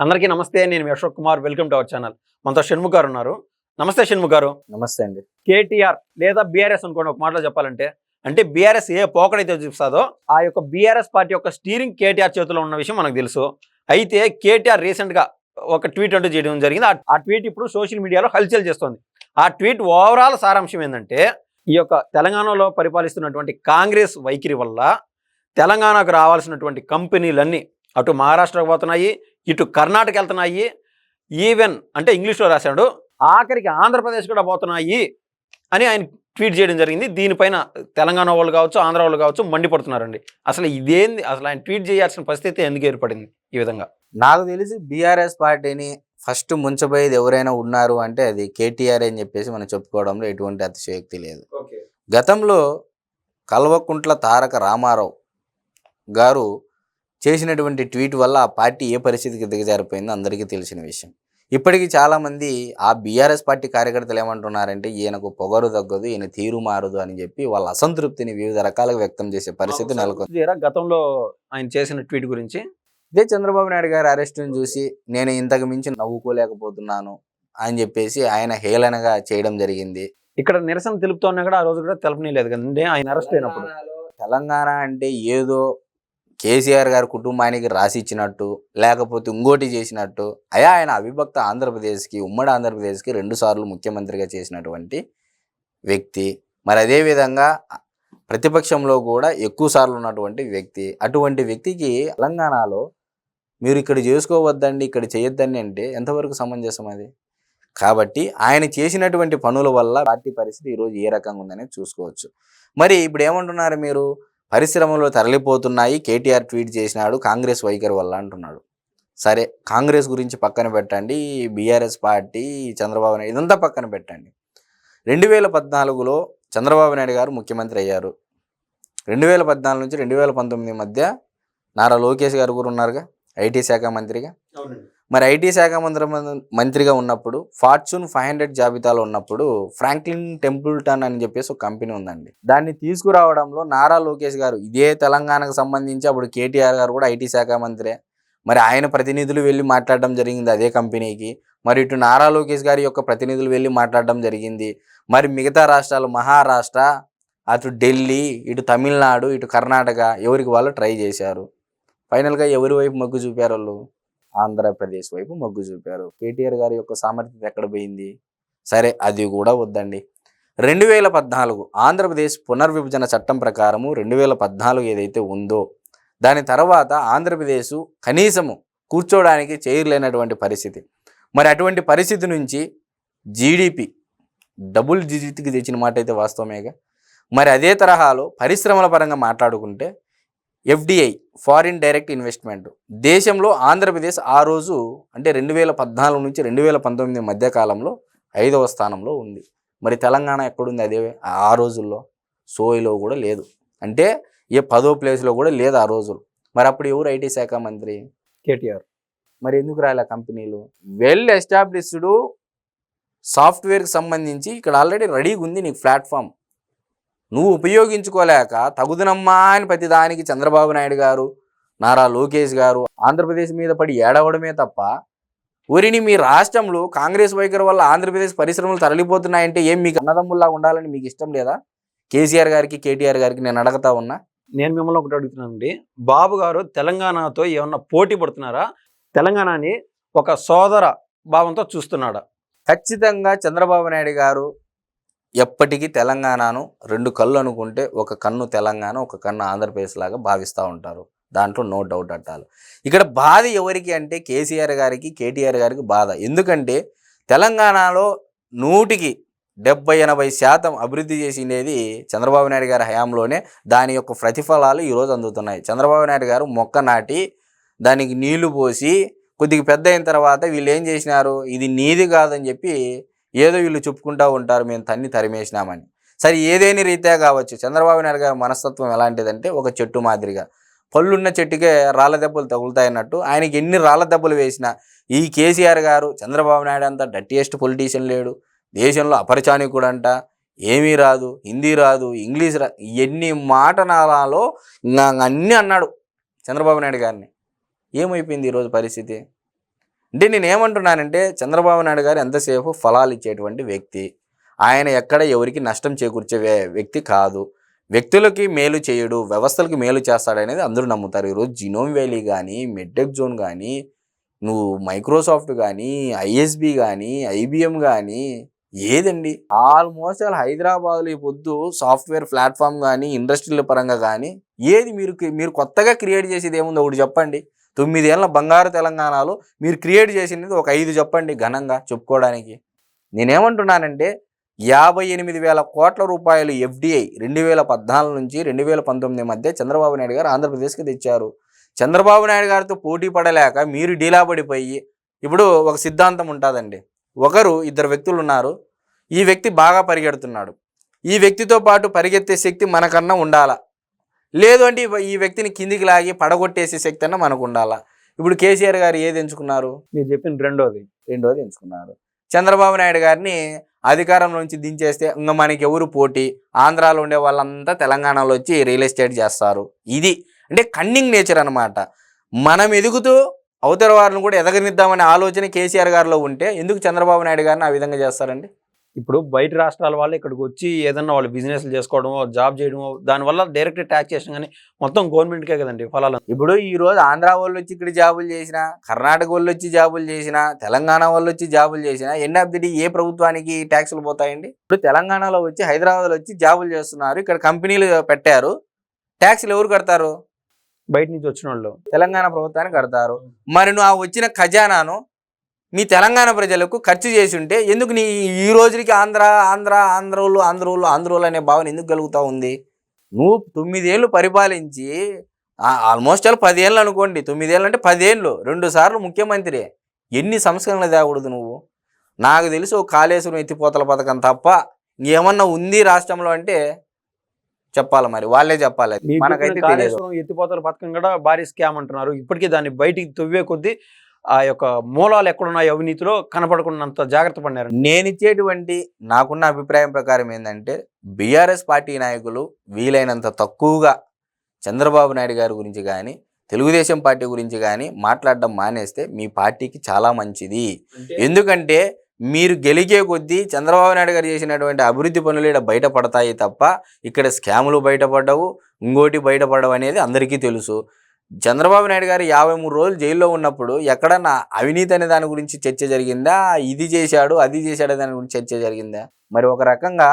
అందరికీ నమస్తే నేను Ashok Kumar. Welcome to our channel మనతో షణ్ముఖ్ గారు ఉన్నారు. నమస్తే షణ్ముఖ్ గారు. నమస్తే అండి. కేటీఆర్ లేదా బీఆర్ఎస్ అనుకోండి ఒక మాటలో చెప్పాలంటే అంటే బీఆర్ఎస్ ఏ పోకడైతే చూపిస్తుందో ఆ యొక్క బీఆర్ఎస్ పార్టీ యొక్క స్టీరింగ్ కేటీఆర్ చేతిలో ఉన్న విషయం మనకు తెలుసు. అయితే కేటీఆర్ రీసెంట్గా ఒక ట్వీట్ అంటూ చేయడం జరిగింది. ఆ- ఆ ట్వీట్ ఇప్పుడు సోషల్ మీడియాలో హల్చల్ చేస్తోంది. ఆ ట్వీట్ ఓవరాల్ సారాంశం ఏంటంటే ఈ యొక్క తెలంగాణలో పరిపాలిస్తున్నటువంటి కాంగ్రెస్ వైఖరి వల్ల తెలంగాణకు రావాల్సినటువంటి కంపెనీలన్నీ అటు మహారాష్ట్రకు పోతున్నాయి ఇటు కర్ణాటక వెళ్తున్నాయి. ఈవెన్ అంటే ఇంగ్లీష్లో రాశాడు. ఆఖరికి ఆంధ్రప్రదేశ్ కూడా పోతున్నాయి అని ఆయన ట్వీట్ చేయడం జరిగింది. దీనిపైన తెలంగాణ వాళ్ళు కావచ్చు ఆంధ్ర వాళ్ళు కావచ్చు మండిపడుతున్నారండి. అసలు ఇదేంది? అసలు ఆయన ట్వీట్ చేయాల్సిన పరిస్థితి ఎందుకు ఏర్పడింది ఈ విధంగా? నాకు తెలిసి బీఆర్ఎస్ పార్టీని ఫస్ట్ ముంచబోయేది ఎవరైనా ఉన్నారు అంటే అది కేటీఆర్ అని చెప్పేసి మనం చెప్పుకోవడంలో ఎటువంటి అతిశయోక్తి లేదు. గతంలో కల్వకుంట్ల తారక రామారావు గారు చేసినటువంటి ట్వీట్ వల్ల ఆ పార్టీ ఏ పరిస్థితికి దిగజారిపోయిందో అందరికీ తెలిసిన విషయం. ఇప్పటికీ చాలామంది ఆ బీఆర్ఎస్ పార్టీ కార్యకర్తలు ఏమంటున్నారంటే ఈయనకు పొగరు తగ్గదు ఈయన తీరు మారదు అని చెప్పి వాళ్ళ అసంతృప్తిని వివిధ రకాలుగా వ్యక్తం చేసే పరిస్థితి నెలకొంది. గతంలో ఆయన చేసిన ట్వీట్ గురించి? ఇదే చంద్రబాబు నాయుడు గారి అరెస్టును చూసి నేను ఇంతకు మించి నవ్వుకోలేకపోతున్నాను అని చెప్పేసి ఆయన హేళనగా చేయడం జరిగింది. ఇక్కడ నిరసన తెలుపుతున్నా కూడా ఆ రోజు కూడా తెలపనీలేదు కదండి. ఆయన అరెస్ట్ అయినప్పుడు. తెలంగాణ అంటే ఏదో కేసీఆర్ గారి కుటుంబానికి రాసి ఇచ్చినట్టు లేకపోతే ఇంకోటి చేసినట్టు అయా ఆయన అవిభక్త ఆంధ్రప్రదేశ్కి ఉమ్మడి ఆంధ్రప్రదేశ్కి రెండు సార్లు ముఖ్యమంత్రిగా చేసినటువంటి వ్యక్తి. మరి అదే విధంగా ప్రతిపక్షంలో కూడా ఎక్కువ సార్లు ఉన్నటువంటి వ్యక్తి. అటువంటి వ్యక్తికి తెలంగాణలో మీరు ఇక్కడ చేసుకోవద్దండి ఇక్కడ చేయొద్దండి అంటే ఎంతవరకు సమంజసం అది? కాబట్టి ఆయన చేసినటువంటి పనుల వల్ల పార్టీ పరిస్థితి ఈరోజు ఏ రకంగా ఉందనేది చూసుకోవచ్చు. మరి ఇప్పుడు ఏమంటున్నారు మీరు? పరిశ్రమలు తరలిపోతున్నాయి. కేటీఆర్ ట్వీట్ చేసినాడు కాంగ్రెస్ వైఖరి వల్ల అంటున్నాడు. సరే కాంగ్రెస్ గురించి పక్కన పెట్టండి బీఆర్ఎస్ పార్టీ చంద్రబాబు నాయుడు ఇదంతా పక్కన పెట్టండి. రెండు వేల పద్నాలుగులో చంద్రబాబు నాయుడు గారు ముఖ్యమంత్రి అయ్యారు. రెండు వేల పద్నాలుగు నుంచి రెండు వేల పంతొమ్మిది మధ్య నారా లోకేష్ గారు కూడా ఉన్నారుగా ఐటీ శాఖ మంత్రిగా. మరి ఐటీ శాఖ మంత్రి మంత్రిగా ఉన్నప్పుడు ఫార్చ్యూన్ ఫైవ్ హండ్రెడ్ జాబితాలో ఉన్నప్పుడు ఫ్రాంక్లిన్ టెంపుల్టన్ అని చెప్పేసి ఒక కంపెనీ ఉందండి. దాన్ని తీసుకురావడంలో నారా లోకేష్ గారు ఇదే తెలంగాణకు సంబంధించి అప్పుడు కేటీఆర్ గారు కూడా ఐటీ శాఖ మంత్రే. మరి ఆయన ప్రతినిధులు వెళ్ళి మాట్లాడడం జరిగింది అదే కంపెనీకి. మరి ఇటు నారా లోకేష్ గారి యొక్క ప్రతినిధులు వెళ్ళి మాట్లాడడం జరిగింది. మరి మిగతా రాష్ట్రాలు మహారాష్ట్ర అటు ఢిల్లీ ఇటు తమిళనాడు ఇటు కర్ణాటక ఎవరికి వాళ్ళు ట్రై చేశారు. ఫైనల్గా ఎవరి వైపు మొగ్గు చూపారు వాళ్ళు? ఆంధ్రప్రదేశ్ వైపు మొగ్గు చూపారు. కేటీఆర్ గారి యొక్క సామర్థ్యత ఎక్కడ పోయింది? సరే అది కూడా వద్దండి. రెండు వేల పద్నాలుగు ఆంధ్రప్రదేశ్ పునర్విభజన చట్టం ప్రకారము రెండు వేల పద్నాలుగు ఏదైతే ఉందో దాని తర్వాత ఆంధ్రప్రదేశ్ కనీసము కూర్చోవడానికి చేయలేనటువంటి పరిస్థితి. మరి అటువంటి పరిస్థితి నుంచి జీడిపి డబుల్ డిజిట్కి తెచ్చిన మాట అయితే వాస్తవమేగా. మరి అదే తరహాలో పరిశ్రమల పరంగా మాట్లాడుకుంటే ఎఫ్డిఐ ఫారిన్ డైరెక్ట్ ఇన్వెస్ట్మెంట్. దేశంలో ఆంధ్రప్రదేశ్ ఆ రోజు అంటే రెండు వేల పద్నాలుగు నుంచి రెండు వేల పంతొమ్మిది మధ్య కాలంలో ఐదవ స్థానంలో ఉంది. మరి తెలంగాణ ఎక్కడుంది అదే ఆ రోజుల్లో? సోయిలో కూడా లేదు. అంటే ఏ పదో ప్లేస్లో కూడా లేదు ఆ రోజులు మరి అప్పుడు ఎవరు ఐటీ శాఖ మంత్రి? కేటీఆర్. మరి ఎందుకు రాలే కంపెనీలు? వెల్ ఎస్టాబ్లిష్డ్ సాఫ్ట్వేర్కి సంబంధించి ఇక్కడ ఆల్రెడీ రెడీగా ఉంది నీకు ప్లాట్ఫామ్. నువ్వు ఉపయోగించుకోలేక తగుదనమ్మా అని ప్రతి దానికి చంద్రబాబు నాయుడు గారు నారా లోకేష్ గారు ఆంధ్రప్రదేశ్ మీద పడి ఏడవడమే తప్ప ఊరిని మీ రాష్ట్రంలో కాంగ్రెస్ వైఖరి వల్ల ఆంధ్రప్రదేశ్ పరిశ్రమలు తరలిపోతున్నాయంటే ఏం మీకు అన్నదమ్ముల్లా ఉండాలని మీకు ఇష్టం లేదా? కేసీఆర్ గారికి కేటీఆర్ గారికి నేను అడగతా ఉన్నా. నేను మిమ్మల్ని ఒకటి అడుగుతున్నానండి. బాబు గారు తెలంగాణతో ఏమన్నా పోటీ పడుతున్నారా? తెలంగాణని ఒక సోదర భావంతో చూస్తున్నాడా? ఖచ్చితంగా చంద్రబాబు నాయుడు గారు ఎప్పటికీ తెలంగాణను రెండు కళ్ళు అనుకుంటే ఒక కన్ను తెలంగాణ ఒక కన్ను ఆంధ్రప్రదేశ్ లాగా భావిస్తూ ఉంటారు. దాంట్లో నో డౌట్ అట్టాలు. ఇక్కడ బాధ ఎవరికి అంటే కేసీఆర్ గారికి కేటీఆర్ గారికి బాధ. ఎందుకంటే తెలంగాణలో నూటికి డెబ్బై ఎనభై శాతం అభివృద్ధి చేసినది చంద్రబాబు నాయుడు గారి హయాంలోనే దాని యొక్క ప్రతిఫలాలు ఈరోజు అందుతున్నాయి. చంద్రబాబు నాయుడు గారు మొక్క నాటి దానికి నీళ్ళు పోసి కొద్దిగా పెద్ద అయిన తర్వాత వీళ్ళు ఏం చేసినారు? ఇది నీది కాదని చెప్పి ఏదో వీళ్ళు చెప్పుకుంటూ ఉంటారు మేము తన్ని తరిమేసినామని. సరే ఏదేని రీత్యా కావచ్చు చంద్రబాబు నాయుడు గారి మనస్తత్వం ఎలాంటిదంటే ఒక చెట్టు మాదిరిగా. పళ్ళున్న చెట్టుకే రాళ్ళ దెబ్బలు తగులుతాయన్నట్టు ఆయనకి ఎన్ని రాళ్ళ దెబ్బలు వేసినా ఈ కేసీఆర్ గారు చంద్రబాబు నాయుడు అంతా డట్టియెస్ట్ పొలిటీషియన్ లేడు. దేశంలో అపరిచానికుడు అంట ఏమీ రాదు హిందీ రాదు ఇంగ్లీష్ రా ఎన్ని మాటనాలలో అన్నీ అన్నాడు చంద్రబాబు నాయుడు గారిని. ఏమైపోయింది ఈరోజు పరిస్థితి? అంటే నేను ఏమంటున్నానంటే చంద్రబాబు నాయుడు గారు ఎంతసేపు ఫలాలు ఇచ్చేటువంటి వ్యక్తి. ఆయన ఎక్కడ ఎవరికి నష్టం చేకూర్చే వ్యక్తి కాదు. వ్యక్తులకి మేలు చేయడు వ్యవస్థలకి మేలు చేస్తాడనేది అందరూ నమ్ముతారు. ఈరోజు జినోమ్ వ్యాలీ కానీ మెడ్టెక్ జోన్ కానీ నువ్వు మైక్రోసాఫ్ట్ కానీ ఐఎస్బి కానీ ఐబిఎం కానీ ఏదండి? ఆల్మోస్ట్ అలా హైదరాబాద్లో ఈ పొద్దు సాఫ్ట్వేర్ ప్లాట్ఫామ్ కానీ ఇండస్ట్రీల పరంగా కానీ ఏది మీరు మీరు కొత్తగా క్రియేట్ చేసేది ఏముందో? ఒకటి చెప్పండి. తొమ్మిదేళ్ళ బంగారు తెలంగాణలో మీరు క్రియేట్ చేసింది ఒక ఐదు చెప్పండి ఘనంగా చెప్పుకోవడానికి. నేనేమంటున్నానంటే యాభై ఎనిమిది వేల కోట్ల రూపాయలు ఎఫ్డిఐ రెండు వేల పద్నాలుగు నుంచి రెండు వేల పంతొమ్మిది మధ్య చంద్రబాబు నాయుడు గారు ఆంధ్రప్రదేశ్కి తెచ్చారు. చంద్రబాబు నాయుడు గారితో పోటీ పడలేక మీరు డీలా పడిపోయి ఇప్పుడు ఒక సిద్ధాంతం ఉంటుందండి. ఒకరు ఇద్దరు వ్యక్తులు ఉన్నారు. ఈ వ్యక్తి బాగా పరిగెడుతున్నాడు. ఈ వ్యక్తితో పాటు పరిగెత్తే శక్తి మనకన్నా ఉండాలా? లేదు అంటే ఈ- వ్యక్తిని కిందికి లాగి పడగొట్టేసే శక్తి అన్న మనకు ఉండాలా? ఇప్పుడు కేసీఆర్ గారు ఏది ఎంచుకున్నారు? మీరు చెప్పింది రెండోది. రెండోది ఎంచుకున్నారు. చంద్రబాబు నాయుడు గారిని అధికారం నుంచి దించేస్తే ఇంకా మనకి ఎవరు పోటీ? ఆంధ్రాలో ఉండే వాళ్ళంతా తెలంగాణలో వచ్చి రియల్ ఎస్టేట్ చేస్తారు. ఇది అంటే కన్నింగ్ నేచర్ అన్నమాట. మనం ఎదుగుతూ అవతల వారిని కూడా ఎదగనిద్దామనే ఆలోచన కేసీఆర్ గారిలో ఉంటే ఎందుకు చంద్రబాబు నాయుడు గారిని ఆ విధంగా చేస్తారండి? ఇప్పుడు బయట రాష్ట్రాల వాళ్ళు ఇక్కడికి వచ్చి ఏదన్నా వాళ్ళు బిజినెస్లు చేసుకోవడమో జాబ్ చేయడమో దానివల్ల డైరెక్ట్ ట్యాక్సేషన్ కానీ మొత్తం గవర్నమెంట్కే కదండి ఫలాలు. ఇప్పుడు ఈ రోజు ఆంధ్ర వాళ్ళు వచ్చి ఇక్కడ జాబులు చేసినా కర్ణాటక వాళ్ళు వచ్చి జాబులు చేసినా తెలంగాణ వాళ్ళు వచ్చి జాబులు చేసినా ఎండ్ ఆఫ్ ది డే ఏ ప్రభుత్వానికి ట్యాక్సులు పోతాయండి? ఇప్పుడు తెలంగాణలో వచ్చి హైదరాబాద్లో వచ్చి జాబులు చేస్తున్నారు ఇక్కడ కంపెనీలు పెట్టారు ట్యాక్సులు ఎవరు కడతారు? బయట నుంచి వచ్చిన వాళ్ళు తెలంగాణ ప్రభుత్వానికి కడతారు. మరి నువ్వు ఆ వచ్చిన ఖజానాను మీ తెలంగాణ ప్రజలకు ఖర్చు చేసి ఉంటే ఎందుకు నీ ఈ రోజుకి ఆంధ్ర ఆంధ్ర ఆంధ్రోళ్ళు ఆంధ్రోళ్ళు ఆంధ్రోళ్ళు అనే భావన ఎందుకు కలుగుతూ ఉంది? నువ్వు తొమ్మిదేళ్ళు పరిపాలించి ఆల్మోస్ట్ ఆల్ పదేళ్ళు అనుకోండి. తొమ్మిదేళ్ళు అంటే పదేళ్ళు. రెండు సార్లు ముఖ్యమంత్రి. ఎన్ని సంస్కరణలు తేకూడదు నువ్వు? నాకు తెలిసి ఒక కాళేశ్వరం ఎత్తిపోతల పథకం తప్ప ఇంకేమన్నా ఉంది రాష్ట్రంలో అంటే చెప్పాలి మరి. వాళ్ళే చెప్పాలి. మనకైతే ఎత్తిపోతల పథకం కూడా భారీ స్కామ్ అంటున్నారు. ఇప్పటికీ దాన్ని బయటికి తవ్వే కొద్దీ ఆ యొక్క మూలాలు ఎక్కడున్నాయి అవినీతిలో కనపడకున్నంత జాగ్రత్త పడినారు. నేను ఇచ్చేటువంటి నాకున్న అభిప్రాయం ప్రకారం ఏంటంటే బీఆర్ఎస్ పార్టీ నాయకులు వీలైనంత తక్కువగా చంద్రబాబు నాయుడు గారి గురించి కానీ తెలుగుదేశం పార్టీ గురించి కానీ మాట్లాడడం మానేస్తే మీ పార్టీకి చాలా మంచిది. ఎందుకంటే మీరు గెలికే కొద్దీ చంద్రబాబు నాయుడు గారు చేసినటువంటి అభివృద్ధి పనులు ఇక్కడ బయటపడతాయి తప్ప ఇక్కడ స్కాములు బయటపడ్డవు ఇంకోటి బయటపడవు అనేది అందరికీ తెలుసు. చంద్రబాబు నాయుడు గారు యాభై మూడు రోజులు జైల్లో ఉన్నప్పుడు ఎక్కడన్నా అవినీతి అనే దాని గురించి చర్చ జరిగిందా? ఇది చేశాడు అది చేశాడు దాని గురించి చర్చ జరిగిందా? మరి ఒక రకంగా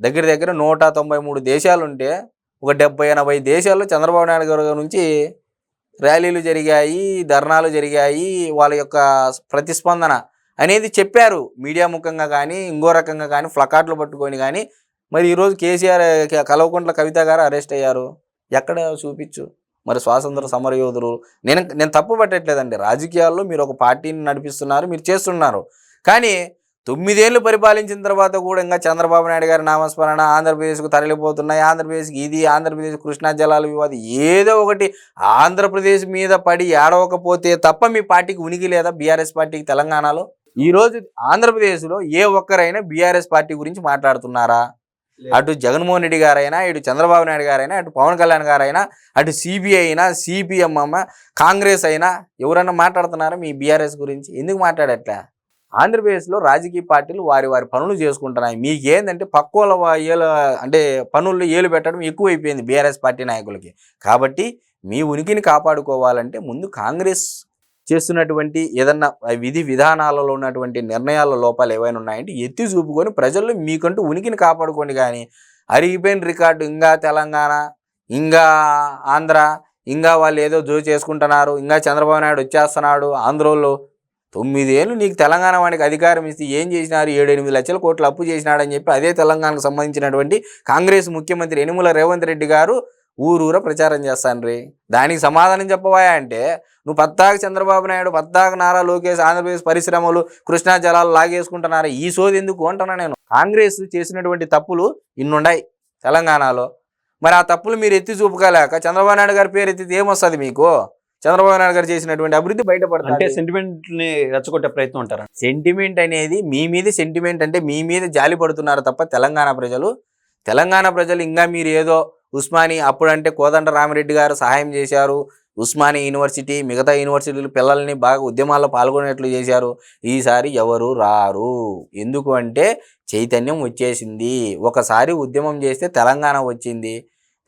దగ్గర దగ్గర నూట తొంభై మూడు దేశాలుంటే ఒక డెబ్బై ఎనభై దేశాల్లో చంద్రబాబు నాయుడు గారి నుంచి ర్యాలీలు జరిగాయి ధర్నాలు జరిగాయి వాళ్ళ యొక్క ప్రతిస్పందన అనేది చెప్పారు. మీడియా ముఖంగా కానీ ఇంకో రకంగా కానీ ఫ్లకార్డులు పట్టుకొని కానీ. మరి ఈరోజు కేసీఆర్ కలవకుంట్ల కవిత గారు అరెస్ట్ అయ్యారు. ఎక్కడ చూపించు? మరి స్వాతంత్ర సమరయోధులు. నేను నేను తప్పు పట్టట్లేదండి. రాజకీయాల్లో మీరు ఒక పార్టీని నడిపిస్తున్నారు మీరు చేస్తున్నారు. కానీ తొమ్మిదేళ్ళు పరిపాలించిన తర్వాత కూడా ఇంకా చంద్రబాబు నాయుడు గారి నామస్మరణ ఆంధ్రప్రదేశ్కు తరలిపోతున్నాయి. ఆంధ్రప్రదేశ్కి ఇది ఆంధ్రప్రదేశ్ కృష్ణా జలాల వివాదం ఏదో ఒకటి ఆంధ్రప్రదేశ్ మీద పడి ఏడవకపోతే తప్ప మీ పార్టీకి ఉనికి లేదా బీఆర్ఎస్ పార్టీకి తెలంగాణలో? ఈ రోజు ఆంధ్రప్రదేశ్లో ఏ ఒక్కరైనా బీఆర్ఎస్ పార్టీ గురించి మాట్లాడుతున్నారా? అటు జగన్మోహన్ రెడ్డి గారైనా ఇటు చంద్రబాబు నాయుడు గారైనా అటు పవన్ కళ్యాణ్ గారైనా అటు సిబిఐ అయినా సిపిఎం అమ్మ కాంగ్రెస్ అయినా ఎవరన్నా మాట్లాడుతున్నారా మీ బీఆర్ఎస్ గురించి? ఎందుకు మాట్లాడట్లే? ఆంధ్రప్రదేశ్లో రాజకీయ పార్టీలు వారి వారి పనులు చేసుకుంటున్నాయి. మీకు ఏంటంటే పక్కోల ఏలు అంటే పనుల్లో ఏలు పెట్టడం ఎక్కువైపోయింది బీఆర్ఎస్ పార్టీ నాయకులకి. కాబట్టి మీ ఉనికిని కాపాడుకోవాలంటే ముందు కాంగ్రెస్ చేస్తున్నటువంటి ఏదన్నా విధి విధానాలలో ఉన్నటువంటి నిర్ణయాల లోపాలు ఏవైనా ఉన్నాయంటే ఎత్తి చూపుకొని ప్రజల్లో మీకంటూ ఉనికిని కాపాడుకోండి కానీ అరిగిపోయిన రికార్డు ఇంకా తెలంగాణ ఇంకా ఆంధ్ర ఇంకా వాళ్ళు ఏదో జో చేసుకుంటున్నారు ఇంకా చంద్రబాబు నాయుడు వచ్చేస్తున్నాడు ఆంధ్రోళ్ళు తొమ్మిదేళ్ళు నీకు తెలంగాణ వాడికి అధికారం ఇస్తే ఏం చేసినారు? ఏడు ఎనిమిది లక్షల కోట్లు అప్పు చేసినాడని చెప్పి అదే తెలంగాణకు సంబంధించినటువంటి కాంగ్రెస్ ముఖ్యమంత్రి యనుమల రేవంత్ రెడ్డి గారు ఊరూర ప్రచారం చేస్తాను దానికి సమాధానం చెప్పవా అంటే నువ్వు పద్దాక చంద్రబాబు నాయుడు పద్దాక నారా లోకేష్ ఆంధ్రప్రదేశ్ పరిశ్రమలు కృష్ణా జలాలు లాగేసుకుంటున్నారు? ఈ సోది ఎందుకు అంటున్నా నేను? కాంగ్రెస్ చేసినటువంటి తప్పులు ఇన్నున్నాయి తెలంగాణలో. మరి ఆ తప్పులు మీరు ఎత్తి చూపుకోలేక చంద్రబాబు నాయుడు గారి పేరు ఎత్తితే ఏమొస్తుంది మీకు? చంద్రబాబు నాయుడు గారు చేసినటువంటి అభివృద్ధి అంటే బయటపడుతుంది. సెంటిమెంట్ని రెచ్చగొట్టే ప్రయత్నం అంటారా సెంటిమెంట్ అనేది మీ మీద సెంటిమెంట్ అంటే మీ మీద జాలి పడుతున్నారు తప్ప తెలంగాణ ప్రజలు. తెలంగాణ ప్రజలు ఇంకా మీరు ఏదో ఉస్మాని అప్పుడంటే కోదండ రామిరెడ్డి గారు సహాయం చేశారు. ఉస్మాని యూనివర్సిటీ మిగతా యూనివర్సిటీలు పిల్లల్ని బాగా ఉద్యమాల్లో పాల్గొనేట్లు చేశారు. ఈసారి ఎవరు రారు? ఎందుకు అంటే చైతన్యం వచ్చేసింది. ఒకసారి ఉద్యమం చేస్తే తెలంగాణ వచ్చింది.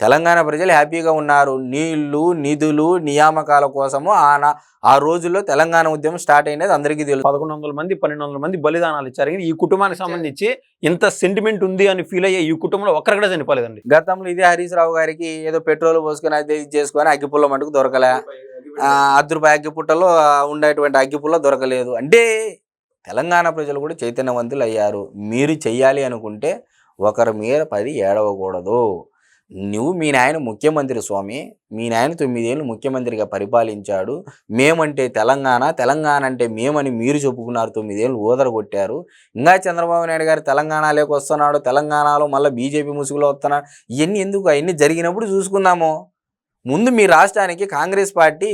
తెలంగాణ ప్రజలు హ్యాపీగా ఉన్నారు. నీళ్ళు నిధులు నియామకాల కోసము ఆన ఆ రోజుల్లో తెలంగాణ ఉద్యమం స్టార్ట్ అయినది అందరికీ తెలుసు. పదకొండు వందల మంది పన్నెండు వందల మంది బలిదానాలు ఇచ్చారు. కానీ ఈ కుటుంబానికి సంబంధించి ఇంత సెంటిమెంట్ ఉంది అని ఫీల్ అయ్యే ఈ కుటుంబంలో ఒక్కరు కూడా చనిపోలేదండి. గతంలో ఇదే హరీష్ రావు గారికి ఏదో పెట్రోల్ పోసుకొని అది ఇది చేసుకొని అగ్గిపుల్ల మటుకు దొరకలే. రూపాయి అగ్గిపుట్టలో ఉండేటువంటి అగ్గిపుల్ల దొరకలేదు. అంటే తెలంగాణ ప్రజలు కూడా చైతన్యవంతులు అయ్యారు మీరు చెయ్యాలి అనుకుంటే ఒకరి మీద పది ఏడవకూడదు. నువ్వు మీ నాయన ముఖ్యమంత్రి స్వామి మీ నాయన తొమ్మిదేళ్ళు ముఖ్యమంత్రిగా పరిపాలించాడు. మేమంటే తెలంగాణ తెలంగాణ అంటే మేమని మీరు చెప్పుకున్నారు తొమ్మిదేళ్ళు ఊదర కొట్టారు ఇంకా చంద్రబాబు నాయుడు గారు తెలంగాణలోకి వస్తున్నాడు తెలంగాణలో మళ్ళీ బీజేపీ ముసుగులో వస్తున్నాడు. ఇవన్నీ ఎందుకు? అవన్నీ జరిగినప్పుడు చూసుకుందాము. ముందు మీ రాష్ట్రానికి కాంగ్రెస్ పార్టీ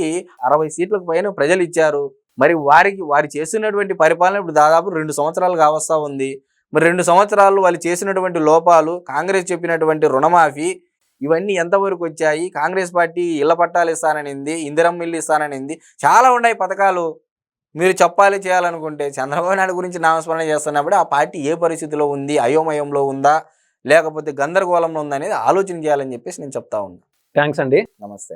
అరవై సీట్లకు పైన ప్రజలు ఇచ్చారు. మరి వారికి వారు చేస్తున్నటువంటి పరిపాలన ఇప్పుడు దాదాపు రెండు సంవత్సరాలు కావస్తా ఉంది. మరి రెండు సంవత్సరాలు వాళ్ళు చేసినటువంటి లోపాలు కాంగ్రెస్ చెప్పినటువంటి రుణమాఫీ ఇవన్నీ ఎంతవరకు వచ్చాయి? కాంగ్రెస్ పార్టీ ఇళ్ళ పట్టాలు ఇస్తాననింది ఇందిరం ఇల్లు ఇస్తాననింది చాలా ఉన్నాయి పథకాలు. మీరు చెప్పాలి చేయాలనుకుంటే చంద్రబాబు నాయుడు గురించి నామస్మరణ చేస్తున్నప్పుడు ఆ పార్టీ ఏ పరిస్థితిలో ఉంది? అయోమయంలో ఉందా? లేకపోతే గందరగోళంలో ఉందా అనేది ఆలోచన చేయాలని చెప్పేసి నేను చెప్తా ఉన్నా. థ్యాంక్స్ అండి. నమస్తే